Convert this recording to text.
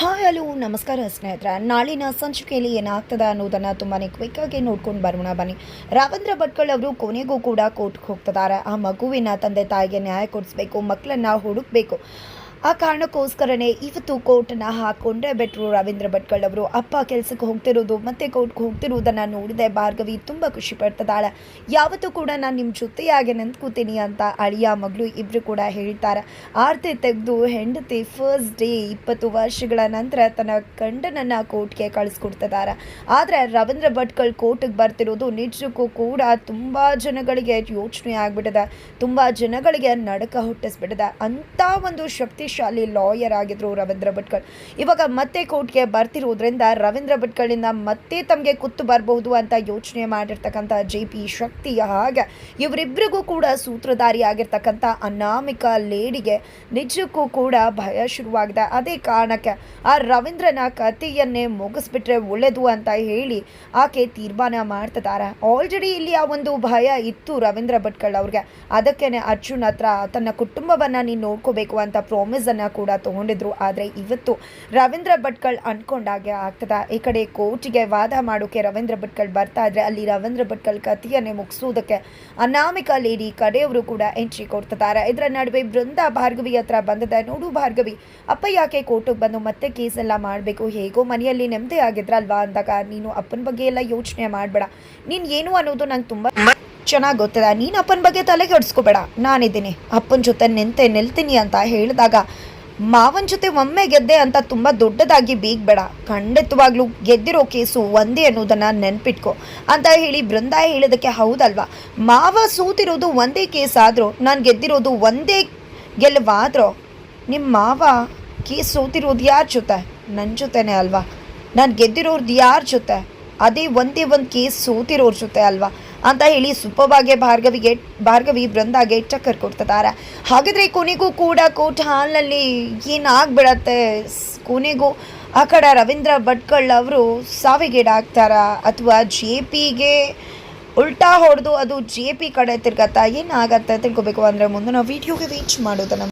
Hi, hello, ನಮಸ್ಕಾರ ಸ್ನೇಹಿತರೆ. ನಾಳಿನ ಸಂಚಿಕೆಯಲ್ಲಿ ಏನಾಗ್ತದೆ ಅನ್ನೋದನ್ನು ತುಂಬಾ ಕ್ವಿಕ್ಕಾಗಿ ನೋಡ್ಕೊಂಡು ಬರೋಣ, ಬನ್ನಿ. ರಾವೇಂದ್ರ ಭಟ್ಕಳ್ ಅವರು ಕೊನೆಗೂ ಕೂಡ ಕೋರ್ಟ್ಗೆ ಹೋಗ್ತಿದ್ದಾರೆ. ಆ ಮಗುವಿನ ತಂದೆ ತಾಯಿಗೆ ನ್ಯಾಯ ಕೊಡಿಸ್ಬೇಕು, ಮಕ್ಕಳನ್ನ ಹುಡುಕ್ಬೇಕು. ಆ ಕಾರಣಕ್ಕೋಸ್ಕರನೇ ಇವತ್ತು ಕೋರ್ಟನ್ನು ಹಾಕೊಂಡ್ರೆ ಬೆಟ್ರು ರವೀಂದ್ರ ಭಟ್ಕಳ್ ಅವರು ಅಪ್ಪ ಕೆಲಸಕ್ಕೆ ಹೋಗ್ತಿರೋದು, ಮತ್ತೆ ಕೋರ್ಟ್ಗೆ ಹೋಗ್ತಿರೋದನ್ನು ನೋಡಿದೆ ಭಾರ್ಗವಿ ತುಂಬ ಖುಷಿ ಪಡ್ತದಾಳೆ ಯಾವತ್ತೂ ಕೂಡ ನಾನು ನಿಮ್ಮ ಜೊತೆಯಾಗೆ ನಿಂತ್ಕೋತೀನಿ ಅಂತ ಅಳಿಯ ಮಗಳು ಇಬ್ಬರು ಕೂಡ ಹೇಳ್ತಾರೆ. ಆರ್ತಿ ತೆಗೆದು ಹೆಂಡತಿ ಫಸ್ಟ್ ಡೇ ಇಪ್ಪತ್ತು ವರ್ಷಗಳ ನಂತರ ತನ್ನ ಗಂಡನನ್ನು ಕೋರ್ಟ್ಗೆ ಕಳಿಸ್ಕೊಡ್ತಿದ್ದಾರೆ. ಆದರೆ ರವೀಂದ್ರ ಭಟ್ಕಳ್ ಕೋರ್ಟಿಗೆ ಬರ್ತಿರೋದು ನಿಜಕ್ಕೂ ಕೂಡ ತುಂಬ ಜನಗಳಿಗೆ ಯೋಚನೆ ಆಗ್ಬಿಟ್ಟಿದೆ. ತುಂಬ ಜನಗಳಿಗೆ ನಡಕ ಹುಟ್ಟಿಸ್ಬಿಟ್ಟಿದೆ. ಅಂಥ ಒಂದು ಶಕ್ತಿಶಾಲಿ ಲಾಯರ್ ಆಗಿದ್ರು ರವೀಂದ್ರ ಭಟ್ಕಳ್. ಇವಾಗ ಮತ್ತೆ ಕೋರ್ಟ್ಗೆ ಬರ್ತಿರೋದ್ರಿಂದ ರವೀಂದ್ರ ಭಟ್ಕಳಿಂದ ಮತ್ತೆ ತಮಗೆ ಕುತ್ತು ಬರಬಹುದು ಅಂತ ಯೋಚನೆ ಮಾಡಿರ್ತಕ್ಕಂಥ ಜೆ ಪಿ ಶಕ್ತಿ ಹಾಗೆ ಇವರಿಬ್ಬರಿಗೂ ಕೂಡ ಸೂತ್ರಧಾರಿ ಆಗಿರ್ತಕ್ಕಂಥ ಅನಾಮಿಕ ಲೇಡಿಗೆ ನಿಜಕ್ಕೂ ಕೂಡ ಭಯ ಶುರುವಾಗಿದೆ. ಅದೇ ಕಾರಣಕ್ಕೆ ಆ ರವೀಂದ್ರನ ಕಥೆಯನ್ನೇ ಮುಗಿಸ್ಬಿಟ್ರೆ ಒಳ್ಳೇದು ಅಂತ ಹೇಳಿ ಆಕೆ ತೀರ್ಮಾನ ಮಾಡ್ತಿದ್ದಾರೆ. ಆಲ್ರೆಡಿ ಇಲ್ಲಿ ಆ ಒಂದು ಭಯ ಇತ್ತು ರವೀಂದ್ರ ಭಟ್ಕಳ್ ಅವ್ರಿಗೆ. ಅದಕ್ಕೇನೆ ಅರ್ಜುನ್ ಹತ್ರ ತನ್ನ ಕುಟುಂಬವನ್ನು ನೀನು ನೋಡ್ಕೋಬೇಕು ಅಂತ ಪ್ರಾಮಿಸನ್ನು ಕೂಡ ತಗೊಂಡಿದ್ರು. ಆದರೆ ಇವತ್ತು ರವೀಂದ್ರ ಭಟ್ಕಳ್ ಅನ್ಕೊಂಡಾಗೆ ಆಗ್ತದ. ಈ ಕಡೆ ಕೋರ್ಟಿಗೆ ವಾದ ಮಾಡೋಕೆ ರವೀಂದ್ರ ಭಟ್ಕಳ್ ಬರ್ತಾ ಇದ್ರೆ ಅಲ್ಲಿ ರವೀಂದ್ರ ಭಟ್ಕಳ್ ಕಥೆಯನ್ನೇ ಮುಗಿಸೋದಕ್ಕೆ ಅನಾಮಿಕಾ ಲೇಡಿ ಕಡೆಯವರು ಕೂಡ ಎಂಟ್ರಿ ಕೊಡ್ತಿದ್ದಾರೆ. ಇದರ ನಡುವೆ ಬೃಂದ ಭಾರ್ಗವಿ ಹತ್ರ ಬಂದದ. ನೋಡು ಭಾರ್ಗವಿ, ಅಪ್ಪ ಯಾಕೆ ಕೋರ್ಟಿಗೆ ಬಂದು ಮತ್ತೆ ಕೇಸ್ ಎಲ್ಲ ಮಾಡಬೇಕು? ಹೇಗೋ ಮನೆಯಲ್ಲಿ ನೆಮ್ಮದಿ ಆಗಿದ್ರಲ್ವಾ ಅಂದಾಗ, ನೀನು ಅಪ್ಪನ ಬಗ್ಗೆ ಎಲ್ಲ ಯೋಚನೆ ಮಾಡಬೇಡ. ನೀನು ಏನು ಅನ್ನೋದು ನಂಗೆ ತುಂಬ ಚೆನ್ನಾಗಿ ಗೊತ್ತಿದೆ ನೀನು ಅಪ್ಪನ ಬಗ್ಗೆ ತಲೆಗೆ ಹೊಡ್ಸ್ಕೋಬೇಡ ನಾನಿದ್ದೀನಿ. ಅಪ್ಪನ ಜೊತೆ ನಿಂತೆ ನಿಲ್ತೀನಿ ಅಂತ ಹೇಳಿದಾಗ ಮಾವನ ಜೊತೆ ಒಮ್ಮೆ ಗೆದ್ದೆ ಅಂತ ತುಂಬ ದೊಡ್ಡದಾಗಿ ಬೀಗಬೇಡ. ಖಂಡಿತವಾಗ್ಲೂ ಗೆದ್ದಿರೋ ಕೇಸು ಒಂದೇ ಅನ್ನೋದನ್ನು ನೆನ್ಪಿಟ್ಕೊ. ಅಂತ ಹೇಳಿ ಬೃಂದ ಹೇಳೋದಕ್ಕೆ ಹೌದಲ್ವಾ? ಮಾವ ಸೂತಿರೋದು ಒಂದೇ ಕೇಸ್ ಆದರೂ ನಾನು ಗೆದ್ದಿರೋದು ಒಂದೇ ಗೆಲುವಾದರೂ ನಿಮ್ಮ ಮಾವ ಕೇಸ್ ಸೋತಿರೋದು ಯಾರ ಜೊತೆ? ನನ್ನ ಜೊತೆನೇ ಅಲ್ವಾ? ನಾನು ಗೆದ್ದಿರೋರ್ದು ಯಾರ ಜೊತೆ? ಅದೇ ಒಂದೇ ಒಂದು ಕೇಸ್ ಸೋತಿರೋರ ಜೊತೆ ಅಲ್ವಾ? ಅಂತ ಹೇಳಿ ಸುಪ್ಪವಾಗಿ ಭಾರ್ಗವಿಗೆ, ಭಾರ್ಗವಿ ಬೃಂದಾಗೆ ಚಕ್ಕರ್ ಕೊಡ್ತಿದ್ದಾರೆ. ಹಾಗಿದ್ರೆ ಕೊನೆಗೂ ಕೂಡ ಕೋಟ್ ಹಾಲ್ನಲ್ಲಿ ಏನಾಗ್ಬಿಡತ್ತೆ? ಕೊನೆಗೂ ಆ ಕಡೆ ರವೀಂದ್ರ ಭಟ್ಕಳ್ ಅವರು ಸಾವಿಗೀಡಾಗ್ತಾರ ಅಥವಾ ಜೆ ಪಿಗೆ ಉಲ್ಟಾ ಹೊಡೆದು ಅದು ಜೆ ಪಿ ಕಡೆ ತಿರ್ಗತ್ತಾ ಏನಾಗತ್ತೆ ತಿಳ್ಕೊಬೇಕು ಅಂದರೆ ಮುಂದೆ ನಾವು ವಿಡಿಯೋಗೆ ವೀಚ್ ಮಾಡೋದನ್ನು